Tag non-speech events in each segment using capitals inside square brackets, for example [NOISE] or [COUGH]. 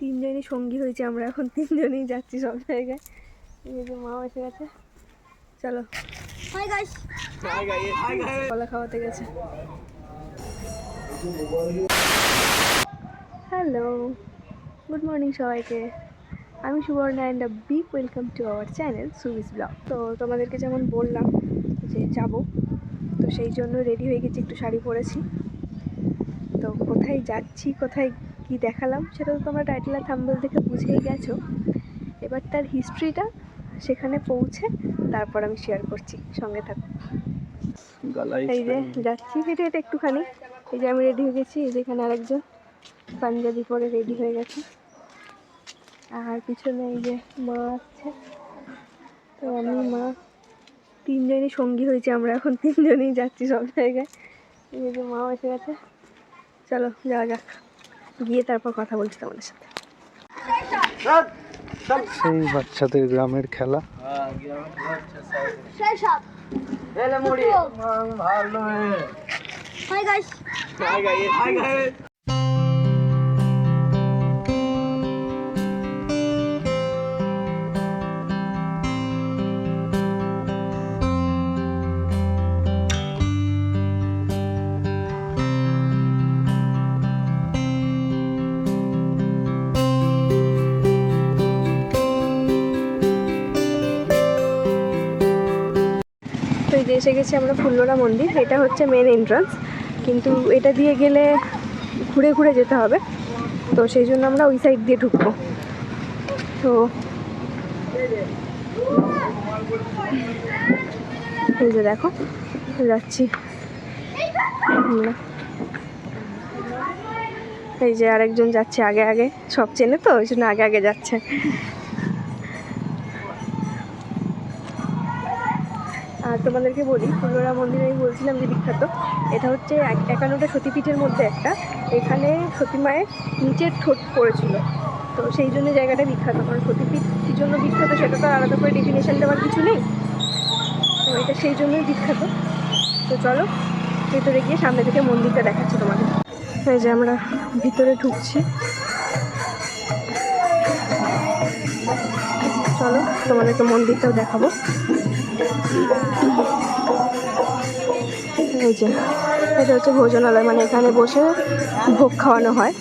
তিনজনই সঙ্গী হয়েছে আমরা এখন তিনজনই যাচ্ছি সব জায়গায়। এই যে মা এসে গেছে। চলো। হাই গাইস কলা খাওয়াতে গেছে। হ্যালো গুড মর্নিং সবাইকে। আমি Suborna and a big welcome to our channel Subi's blog তো তোমাদেরকে যেমন বললাম যে যাব তো সেই জন্য রেডি হয়ে গেছি একটু শাড়ি পরেছি। তো কোথায় যাচ্ছি কোথায় কি দেখালাম সেটা তো তোমরা টাইটেল আর থাম্বল দেখে বুঝেই গেছো। এবার তার হিস্ট্রিটা সেখানে পৌঁছে তারপর আমি শেয়ার করছি। সঙ্গে থাকো। এই যে যাচ্ছি। হেঁটে হেঁটে একটুখানি। এই যে আমি রেডি হয়ে গেছি। এই যে এখানে আরেকজন পাঞ্জাবি পরে রেডি হয়ে গেছে। আর পিছনে এই যে মা আছে। তো আমি মা তিনজনই সঙ্গী হয়েছে আমরা এখন। তিনজনই যাচ্ছি সব জায়গায়। এই যে মাও এসে গেছে চলো যাওয়া যাক। গিয়ে তারপর কথা বলছি তোমাদের সাথে। সেই বাচ্চাদের গ্রামের খেলা। শেষ এসে গেছি আমরা ফুল্লরা মন্দির, এটা হচ্ছে মেন এন্ট্রান্স কিন্তু এটা দিয়ে গেলে ঘুরে ঘুরে যেতে হবে, তো সেই জন্য আমরা ওই সাইড দিয়ে ঢুকবো। তো এই যে দেখো, যাচ্ছি এই যে আরেকজন যাচ্ছে আগে আগে, সব চেনে তো, ওই জন্য আগে আগে যাচ্ছে। আর তোমাদেরকে বলি ফুলোরা মন্দির আমি বলছিলাম যে বিখ্যাত। এটা হচ্ছে এক- একান্নটা সতীপীঠের মধ্যে একটা। এখানে সতী মায়ের নিচের ঠোঁট পড়েছিল। তো সেই জন্য জায়গাটা বিখ্যাত। কারণ সতীপীঠ কী জন্য বিখ্যাত সেটা তো আলাদা করে ডেফিনেশন দেওয়ার কিছু নেই। তো এটা সেই জন্যই বিখ্যাত। তো চলো, ভেতরে গিয়ে সামনে থেকে মন্দিরটা দেখাচ্ছি তোমাদের। এই যে আমরা ভিতরে ঢুকছি। চলো, তোমাদেরকে মন্দিরটাও দেখাবো। এই যে এটা হচ্ছে ভোজনালয় মানে এখানে বসে ভোগ খাওয়ানো হয়।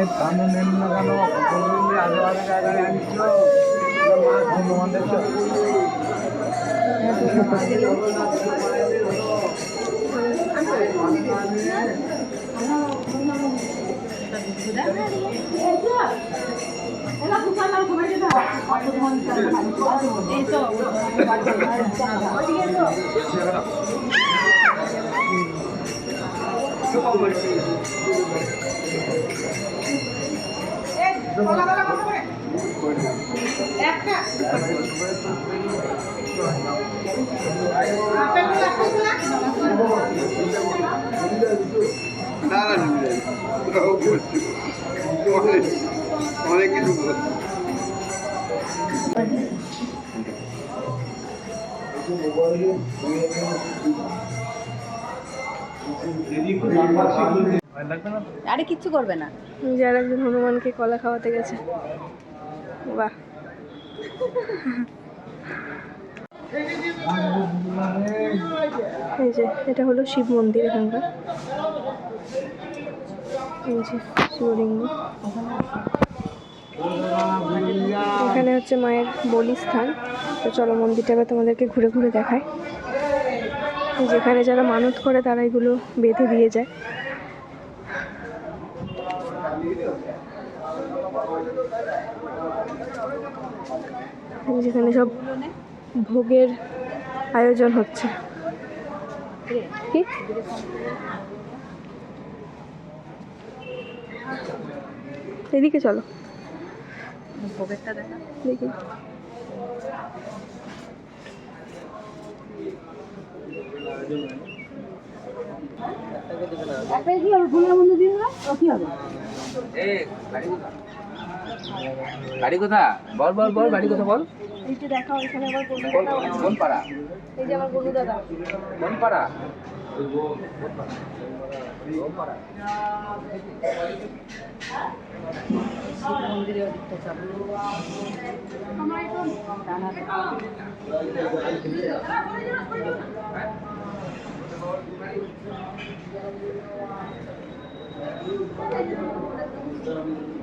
মায়ের সামনে নেন না কেন কতদিন আগে আগে জায়গায় আনছিল মা হনুমান দেখছ অনেক কিছু আরে কিচ্ছু করবে না। যারা একজন হনুমানকে কলা খাওয়াতে গেছে। বাহ। এই যে এটা হলো শিব মন্দির এখানকার। এই যে শিবলিঙ্গ। এখানে হচ্ছে মায়ের বলি স্থান তো চলো মন্দিরটা এবার তোমাদেরকে ঘুরে ঘুরে দেখায় যেখানে যারা মানত করে তারা এগুলো বেঁধে দিয়ে যায়। যেখানে সব ভোগের আয়োজন হচ্ছে। কি? এদিকে চলো। পকেটটা দেখা। দেখি। কি হবে? ফুলের মধ্যে দিয়ে কি হবে? বাড়ি কোথা বল বল বল বাড়ি কোথা বল? কোন দাদা পাড়া? দাদা। কোন পাড়া? শিব মন্দিরের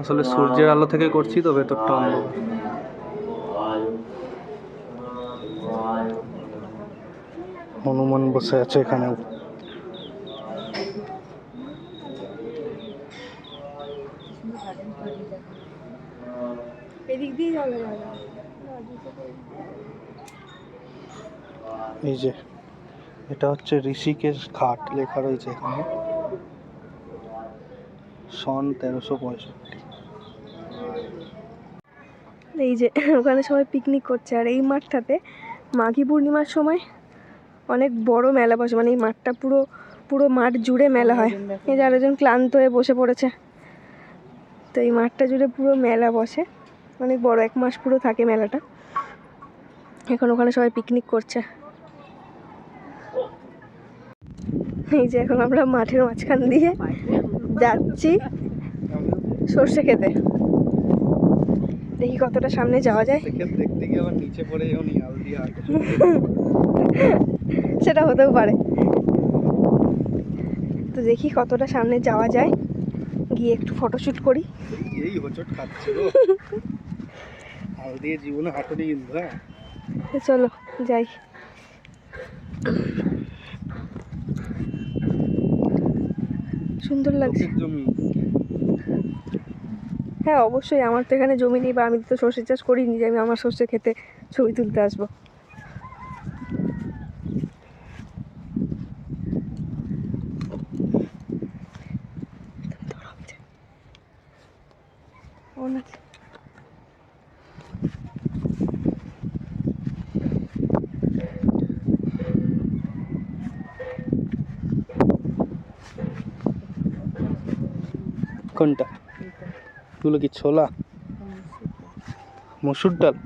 আসলে সূর্যের আলো থেকে করছি তো ভেতরটা অন্ধকার। হনুমান বসে আছে এখানেও। এই যে এটা হচ্ছে ঋষিকেশ ঘাট লেখা রয়েছে এখানে। সন তেরোশো পঁয়ষট্টি। এই যে, ওখানে সবাই পিকনিক করছে। আর এই মাঠটাতে মাঘী পূর্ণিমার সময় অনেক বড় মেলা বসে। মানে এই মাঠটা পুরো পুরো মাঠ জুড়ে মেলা হয়। এই যে আরেকজন ক্লান্ত হয়ে বসে পড়েছে। তো এই মাঠটা জুড়ে পুরো মেলা বসে। অনেক বড়, এক মাস পুরো থাকে মেলাটা। এখন ওখানে সবাই পিকনিক করছে। এই যে এখন আমরা মাঠের মাঝখান দিয়ে যাচ্ছি। সর্ষে খেতে। দেখি কতটা সামনে যাওয়া যায়। দেখতে গিয়ে আবার নিচে পড়ে [LAUGHS] সেটা হতেও পারে। তো দেখি কতটা সামনে যাওয়া যায়। গিয়ে একটু ফটোশ্যুট করি। এই হোচট খাচ্ছে গো। [LAUGHS] দিয়ে জীবনে হাঁটনি কিন্তু হ্যাঁ। চলো যাই। সুন্দর লাগছে। জমি। হ্যাঁ অবশ্যই আমার তো এখানে জমি নেই বা আমি তো সর্ষে চাষ করিনি যে আমি আমার সর্ষে খেতে ছবি তুলতে আসব। কোনটা এগুলো কি ছোলা? মসুর ডাল?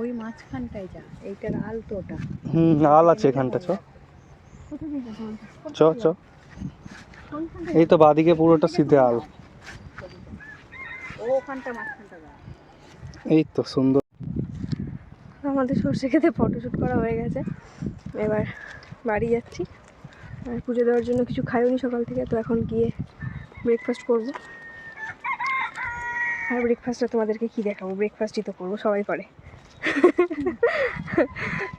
ওই মাঝখানটায় যা এইটার আলতোটা। হুম আল আছে এখানটা চ। চ চ। এই তো বাদিকে পুরোটা সিধে আল। ওখানটা মাঝখানটা এই তো সুন্দর। আমাদের সর্ষে খেতে ফটোশ্যুট করা হয়ে গেছে। এবার বাড়ি যাচ্ছি। আর পুজো দেওয়ার জন্য কিছু খাইওনি সকাল থেকে তো এখন গিয়ে ব্রেকফাস্ট করব। আর ব্রেকফাস্টটা তোমাদেরকে কি দেখাবো? ব্রেকফাস্টই তো করব সবাই করে।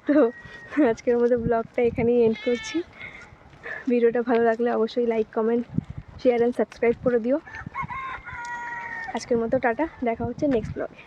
তো আজকের মতো ব্লগটা এখানেই এন্ড করছি। ভিডিওটা ভালো লাগলে অবশ্যই like comment share and subscribe করে দিও। আজকের মতো টাটা দেখা হচ্ছে নেক্সট ব্লগে